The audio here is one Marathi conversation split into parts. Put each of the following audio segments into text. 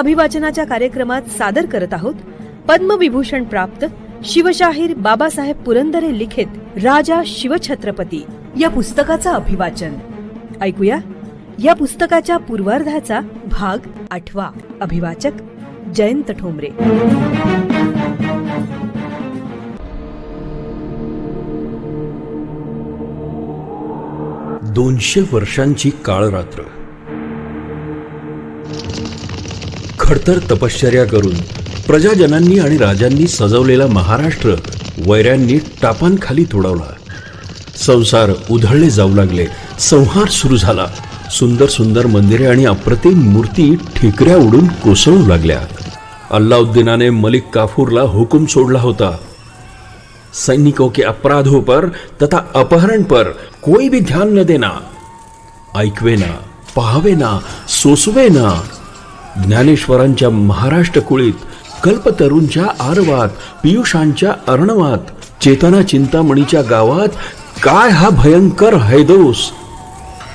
अभिवाचनाच्या कार्यक्रमात सादर करत आहोत. पद्मविभूषण प्राप्त शिवशाहीर बाबासाहेब पुरंदरे लिखित राजा शिवछत्रपती. या पुस्तकाचं अभिवाचन. ऐकूया. या पुस्तकाच्या पूर्वार्धाचा भाग आठवा. अभिवाचक जयंत ठोंबरे. दोनशे वर्षांची काळरात्र. खडतर तपश्चर्या करून प्रजाजनांनी आणि राजांनी सजवलेला महाराष्ट्र वैऱ्यांनी टापांखाली तोडवला. संसार उधळले जाऊ लागले. संहार सुरू झाला. सुंदर सुंदर मंदिरे आणि अप्रतिम मूर्ती ठिकऱ्या उडून कोसळू लागल्या. अल्लाउद्दीनाने मलिक काफूरला हुकूम सोडला होता. सैनिकों के अपराधों पर तथा अपहरण पर कोई भी ध्यान न देना. ऐकवे ना पाहावे ना सोसवे ना. ज्ञानेश्वरांच्या महाराष्ट्र कुळीत कल्पतरूंच्या आरवात पियुषांच्या अर्णवात चेतना चिंतामणीच्या गावात काय हा भयंकर हैदोस?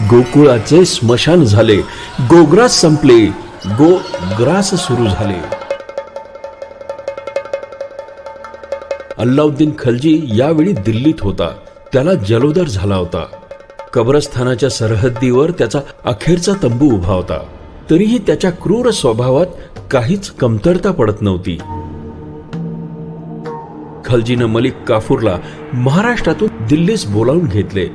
गोकुळाचे स्मशान झाले गोग्रास संपले गोग्रास सुरू झाले. अल्लाउद्दीन खलजी यावेळी दिल्लीत होता त्याला जलोदर झाला होता. कब्रस्थानाच्या सरहद्दीवर त्याचा अखेरचा तंबू उभा होता. तरीही त्याच्या क्रूर स्वभावात काहीच कमतरता पडत नव्हती. खलजीनं मलिक काफूरला महाराष्ट्रातून दिल्लीस बोलावून घेतले.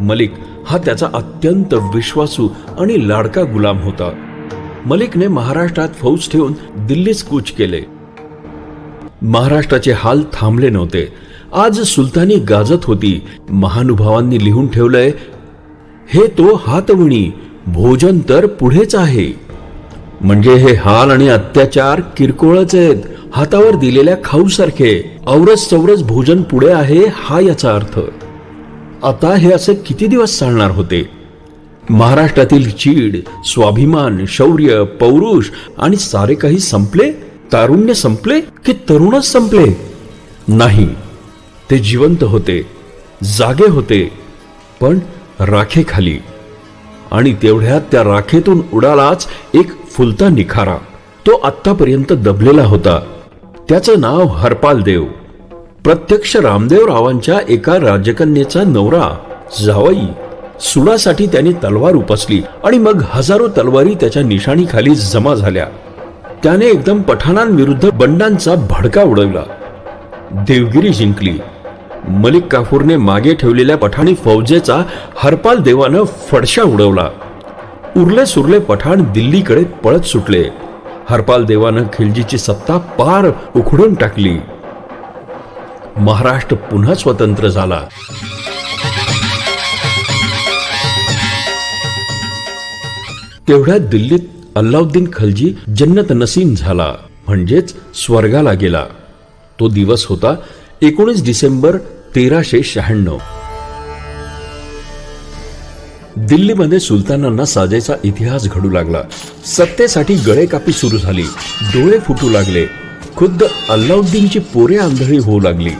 मलिक हा त्याचा अत्यंत विश्वासू आणि लाडका गुलाम होता. मलिकने महाराष्ट्रात फौज ठेवून दिल्लीस कूच केले. महाराष्ट्राचे हाल थांबले नव्हते. आज सुलतानी गाजत होती. महानुभावांनी लिहून ठेवलंय हे तो हातवणी भोजन तर पुढेच आहे. म्हणजे हे हाल आणि अत्याचार किरकोळच आहेत. हातावर दिलेल्या खाऊसारखे औरस चौरस भोजन पुढे आहे हा याचा अर्थ. आता हे असे किती दिवस चालणार होते? महाराष्ट्रातील चीड स्वाभिमान शौर्य पौरुष आणि सारे काही संपले? तारुण्य संपले की तरुणच संपले? नाही. ते जिवंत होते जागे होते पण राखेखाली. आणि तेवढ्यात त्या राखेतून उडालाच एक फुलता निखारा. तो आत्तापर्यंत दबलेला होता. त्याचं नाव हरपाल देव प्रत्यक्ष रामदेव रावांच्या एका राजकन्येचा नवरा जावई सुडासाठी त्याने तलवार उपसली आणि मग हजारो तलवारी त्याच्या निशाणीखाली जमा झाल्या. त्याने एकदम पठाणांविरुद्ध बंडांचा भडका उडवला. देवगिरी जिंकली. मलिक काफूरने मागे ठेवलेल्या पठाणी फौजेचा हरपाल देवानं फडशा उडवला. उरले सुरले पठाण दिल्लीकडे पळत सुटले. हरपाल देवानं खिलजीची सत्ता पार उखडून टाकली. महाराष्ट्र पुन्हा स्वतंत्र झाला. तेवढ्या दिल्लीत अल्लाउद्दीन खलजी जन्नत नसीम झाला म्हणजेच स्वर्गाला गेला. तो दिवस होता एकोणीस डिसेंबर तेराशे शहाण्णव. दिल्लीमध्ये सुलतानांना साजेचा इतिहास घडू लागला. सत्तेसाठी गळेकापी सुरू झाली. डोळे फुटू लागले. खुद्द अल्लाउद्दीनची पोरे आंधळी होऊ लागली.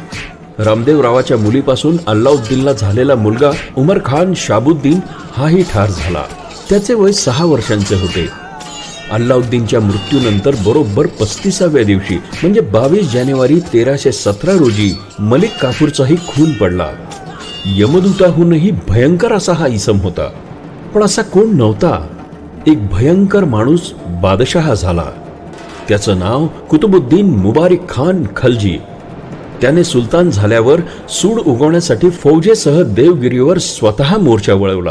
रामदेवरावाच्या मुलीपासून अल्लाउद्दीनला झालेला मुलगा उमर खान शाबुद्दीन हाही ठार झाला. त्याचे वय सहा वर्षांचे होते. अल्लाउद्दीनच्या मृत्यूनंतर बरोबर पस्तीसाव्या दिवशी म्हणजे बावीस जानेवारी तेराशे सतरा रोजी मलिक काफूरचाही खून पडला. यमदूताहूनही भयंकर असा हा इसम होता. पण असा कोण नव्हता? एक भयंकर माणूस बादशहा झाला. त्याचं नाव कुतुबुद्दीन मुबारिक खान खलजी. त्याने सुलतान झाल्यावर सूड उगवण्यासाठी फौजेसह देवगिरीवर स्वतः मोर्चा वळवला.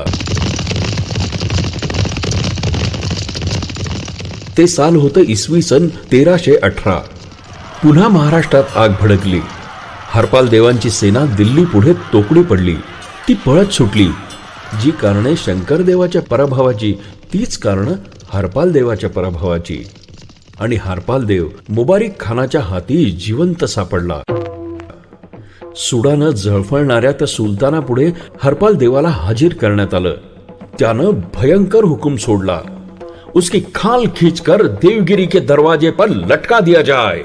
ते साल होतं इसवी सन तेराशे अठरा. पुन्हा महाराष्ट्रात आग भडकली. हरपाल देवांची सेना दिल्ली पुढे तोकडी पडली. ती पळत सुटली. जी कारणे शंकरदेवाच्या पराभवाची तीच कारणं हरपाल देवाच्या पराभवाची. आणि हरपाल देव मुबारिक खानाच्या हाती जिवंत सापडला. सुडानं जळफळणाऱ्या त्या सुलतानापुढे हरपाल देवाला हाजीर करण्यात आलं. त्यानं भयंकर हुकूम सोडला. उसकी खाल खींचकर देवगिरी के दरवाजे पर लटका दिया जाए।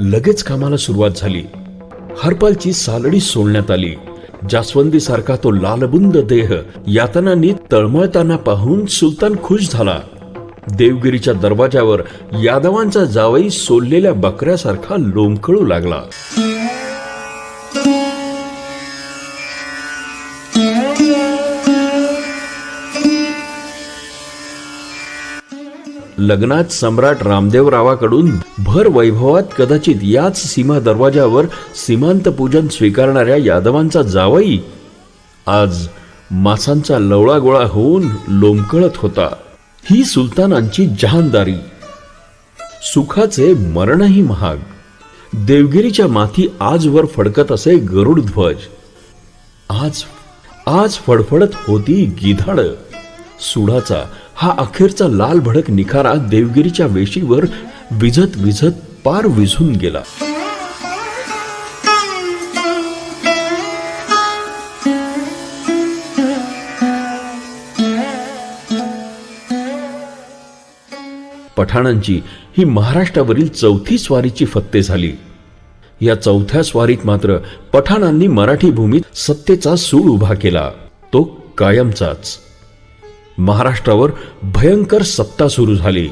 लगेच कामाला सुरुवात झाली। हरपालची सालडी सोडण्यात आली। जास्वंदी सारखा तो लालबुंद देह यातनांनी तळमळताना पाहून सुलतान खुश झाला। देवगिरीच्या दरवाजावर यादवांचा जावई सोललेल्या बकऱ्यासारखा लोंबकळू लागला। लग्नात सम्राट रामदेवरावाकडून भर वैभवात कदाचित याच सीमा दरवाजावर सीमांत पूजन स्वीकारणाऱ्या यादवांचा जावई आज मासांचा लवळा गोळा होऊन लोंबकळत होता. ही सुलतानांची जहानदारी. सुखाचे मरणही महाग. देवगिरीच्या माथी आजवर फडकत असे गरुड ध्वज. आज आज फडफडत होती गिधाड. सुडाचा हा अखेरचा लाल भडक निखारा देवगिरीच्या वेशीवर विझत विझत पार विझून गेला. पठाणांची ही महाराष्ट्रावरील चौथी स्वारीची फत्ते झाली. या चौथ्या स्वारीत मात्र पठाणांनी मराठी भूमीत सत्तेचा सूळ उभा केला. तो कायमचाच. महाराष्ट्रावर भयंकर सत्ता सुरू झाली.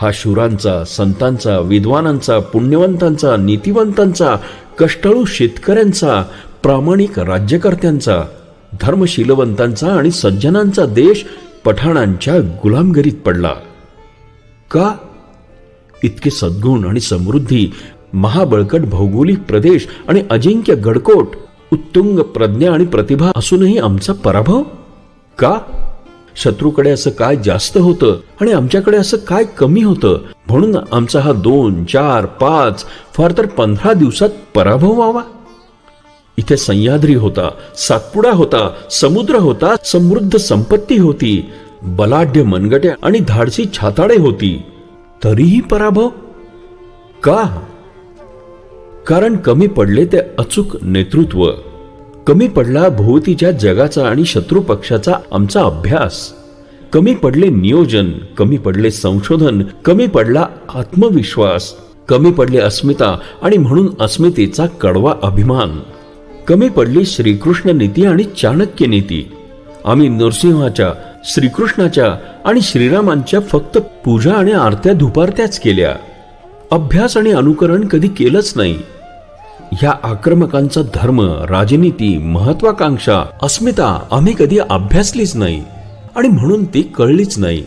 हा शूरांचा संतांचा विद्वानांचा पुण्यवंतांचा नीतिवंतांचा कष्टाळू शेतकऱ्यांचा प्रामाणिक राज्यकर्त्यांचा धर्मशीलवंतांचा आणि सज्जनांचा देश पठाणांच्या गुलामगिरीत पडला. का? इतके सद्गुण आणि समृद्धी महाबळकट भौगोलिक प्रदेश आणि अजिंक्य गडकोट उत्तुंग प्रज्ञा आणि प्रतिभा असूनही आमचा पराभव? का? शत्रूकडे असं काय जास्त होतं आणि आमच्याकडे असं काय कमी होतं? म्हणून आमचा हा दोन चार पाच फार तर पंधरा दिवसात पराभव व्हावा. इथे सह्याद्री होता सातपुडा होता समुद्र होता समृद्ध संपत्ती होती बलाढ्य मनगट्या आणि धाडसी छाताडे होती. तरीही पराभव? का? कारण कमी पडले ते अचूक नेतृत्व. कमी पडला भोवतीच्या जगाचा आणि शत्रू पक्षाचा आमचा अभ्यास. कमी पडले नियोजन कमी पडले संशोधन कमी पडला आत्मविश्वास कमी पडले अस्मिता आणि म्हणून अस्मितेचा कडवा अभिमान. कमी पडली श्रीकृष्ण नीती आणि चाणक्य नीती. आम्ही नरसिंहाच्या श्रीकृष्णाच्या आणि श्रीरामांच्या फक्त पूजा आणि आरत्या धुपारत्याच केल्या. अभ्यास आणि अनुकरण कधी केलंच नाही. ह्या आक्रमकांचा धर्म राजनीती महत्वाकांक्षा अस्मिता आम्ही कधी अभ्यासलीच नाही आणि म्हणून ती कळलीच नाही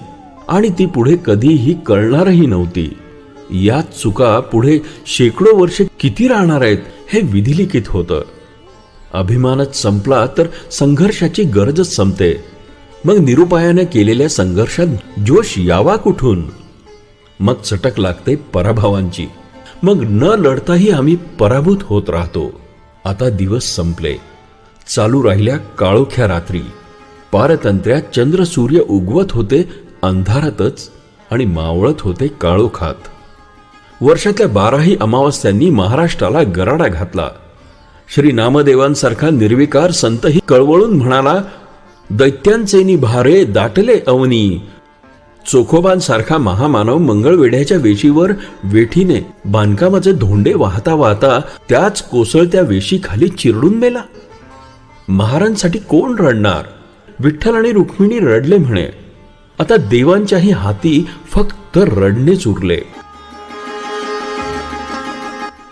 आणि ती पुढे कधीही कळणारही नव्हती. या चुका पुढे शेकडो वर्षे किती राहणार आहेत हे विधिलिखित होतं. अभिमानच संपला तर संघर्षाची गरजच संपते. मग निरुपायाने केलेल्या संघर्षात जोश यावा कुठून? मग चटक लागते पराभवांची. मग न लढताही आम्ही पराभूत होत राहतो. आता दिवस संपले. चालू राहिल्या काळोख्या रात्री. पारतंत्र्यात चंद्र सूर्य उगवत होते अंधारातच आणि मावळत होते काळोखात. वर्षातल्या बाराही अमावस्यांनी महाराष्ट्राला गराडा घातला. श्री नामदेवांसारखा निर्विकार संतही कळवळून म्हणाला दैत्यांचे भारे दाटले अवनी चोखोबांसारखा महामानव मंगळवेढ्याच्या वेशीवर वेठीने बांधकामाचे धोंडे वाहता वाहता त्याच कोसळत्या वेशीखाली चिरडून मेला. महारांसाठी कोण रडणार? विठ्ठल आणि रुक्मिणी रडले म्हणे. आता देवांच्याही हाती फक्त रडणेच उरले.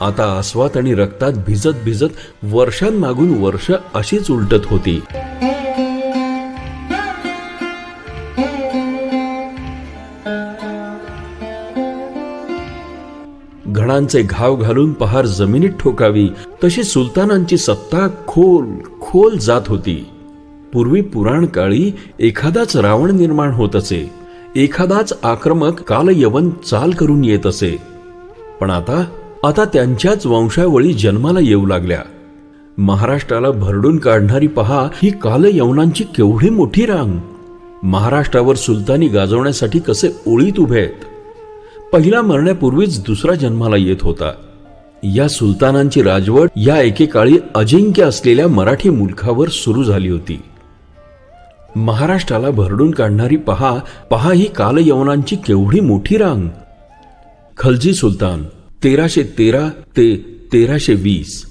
आता आस्वात आणि रक्तात भिजत भिजत वर्षांमागून वर्ष अशीच उलटत होती. घणांचे घाव घालून पहार जमिनीत ठोकावी तशी सुलतानांची सत्ता खोल खोल जात होती. पूर्वी पुराण काळी एखादाच रावण निर्माण होत असे एखादाच आक्रमक कालयवन चाल करून येत असे. पण आता आता त्यांच्याच वंशावळी जन्माला येऊ लागल्या. महाराष्ट्राला भरडून काढणारी पहा ही कालयवनांची केवढी मोठी रांग. महाराष्ट्रावर सुलतानी गाजवण्यासाठी कसे ओळीत उभे आहेत? पहिला मरण्यापूर्वीच दुसरा जन्माला येत होता. या सुलतानांची राजवट या एकेकाळी अजिंक्य असलेल्या मराठी मुलखावर सुरू झाली होती. महाराष्ट्राला भरडून काढणारी पहा पहा ही कालयवनांची केवढी मोठी रांग. खलजी सुलतान तेराशे तेरा ते तेराशे वीस.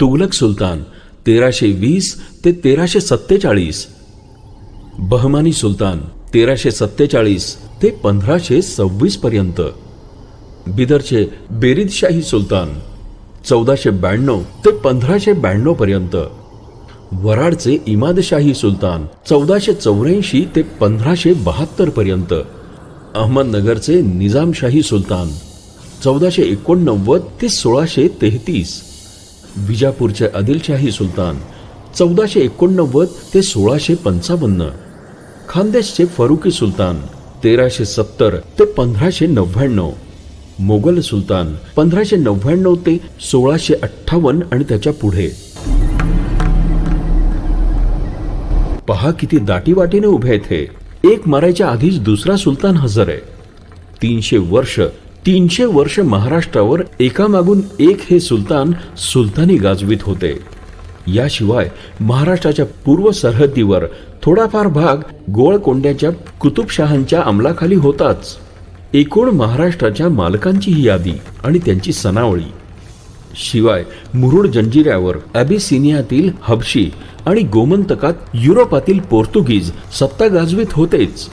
तुगलक सुलतान तेराशे वीस ते तेराशे सत्तेचाळीस. बहमानी सुलतान तेराशे सत्तेचाळीस ते पंधराशे सव्वीस पर्यंत. बिदरचे बेरीदशाही सुलतान चौदाशे ब्याण्णव ते पंधराशे ब्याण्णव पर्यंत. वराडचे इमादशाही सुलतान चौदाशे चौऱ्याऐंशी ते पंधराशे बहात्तर पर्यंत. अहमदनगरचे निजामशाही सुलतान चौदाशे एकोणनव्वद ते सोळाशे तेहतीस. विजापूरचे आदिलशाही सुलतान चौदाशे एकोणनव्वद ते सोळाशे पंचावन्न. खानदेशचे फरुकी सुलतान तेराशे सत्तर ते पंधराशे नव्याण्णव. मोगल सुलतान पंधराशे नव्याण्णव ते सोळाशे अठ्ठावन्न आणि त्याच्या पुढे. पहा किती दाटीवाटीने उभे आहेत हे. एक मारायच्या आधीच दुसरा सुलतान हजर आहे. तीनशे वर्ष तीनशे वर्ष महाराष्ट्रावर एकामागून एक हे सुलतान सुलतानी गाजवीत होते. याशिवाय महाराष्ट्राच्या पूर्व सरहद्दीवर थोडाफार भाग गोळकोंड्याच्या कुतुबशहांच्या अंमलाखाली होताच. एकूण महाराष्ट्राच्या मालकांची ही यादी आणि त्यांची सनावळी शिवाय मुरुड जंजिऱ्यावर ॲबिसिनियातील हबशी आणि गोमंतकात युरोपातील पोर्तुगीज सत्ता गाजवीत होतेच.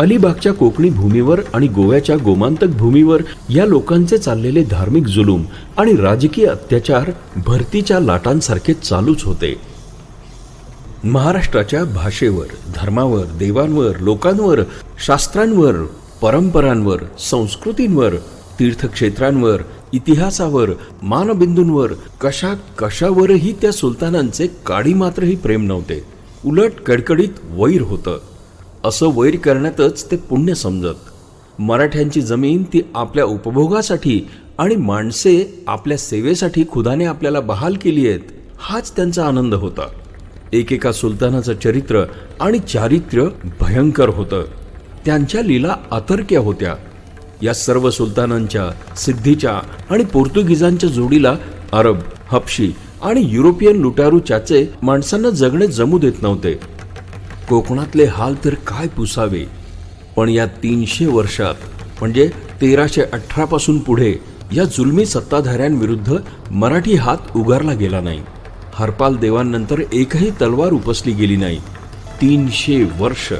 अलिबागच्या कोकणी भूमीवर आणि गोव्याच्या गोमांतक भूमीवर या लोकांचे चाललेले धार्मिक जुलूम आणि राजकीय अत्याचार भरतीच्या लाटांसारखे चालूच होते. महाराष्ट्राच्या भाषेवर धर्मावर देवांवर लोकांवर शास्त्रांवर परंपरांवर संस्कृतींवर तीर्थक्षेत्रांवर इतिहासावर मानबिंदूंवर कशा कशावरही त्या सुलतानांचे काडी मात्रही प्रेम नव्हते. उलट कडकडीत वैर होतं. असं वैर करण्यातच ते पुण्य समजत. मराठ्यांची जमीन ती आपल्या उपभोगासाठी आणि माणसे आपल्या सेवेसाठी खुदाने आपल्याला बहाल केली आहेत हाच त्यांचा आनंद होता. एकेका सुलतानाचं चरित्र आणि चारित्र्य भयंकर होतं. त्यांच्या लीला आतर्क्या होत्या. या सर्व सुलतानांच्या सिद्धीच्या आणि पोर्तुगीजांच्या जोडीला अरब हपशी आणि युरोपियन लुटारू चाचे माणसांना जगणे जमू देत नव्हते. कोकणातले हाल तर काय पुसावे? पण या तीनशे वर्षात म्हणजे तेराशे अठरापासून पुढे या जुलमी सत्ताधाऱ्यांविरुद्ध मराठी हात उगारला गेला नाही. हरपाल देवांनंतर एकही तलवार उपसली गेली नाही. तीनशे वर्ष.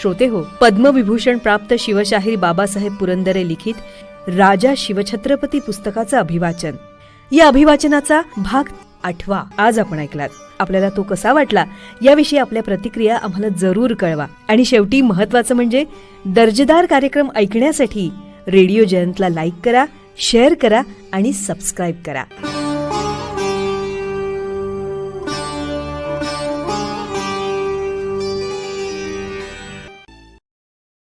श्रोते हो पद्मविभूषण प्राप्त शिवशाहीर बाबासाहेब पुरंदरे लिखित राजा शिवछत्रपती पुस्तकाचं अभिवाचन. या अभिवाचनाचा भाग आठवा. आज आपण ऐकलात. आपल्याला तो कसा वाटला याविषयी आपल्या प्रतिक्रिया आम्हाला जरूर कळवा. आणि शेवटी महत्वाचं म्हणजे दर्जेदार कार्यक्रम ऐकण्यासाठी रेडिओ जयंतला लाईक करा शेअर करा आणि सबस्क्राईब करा.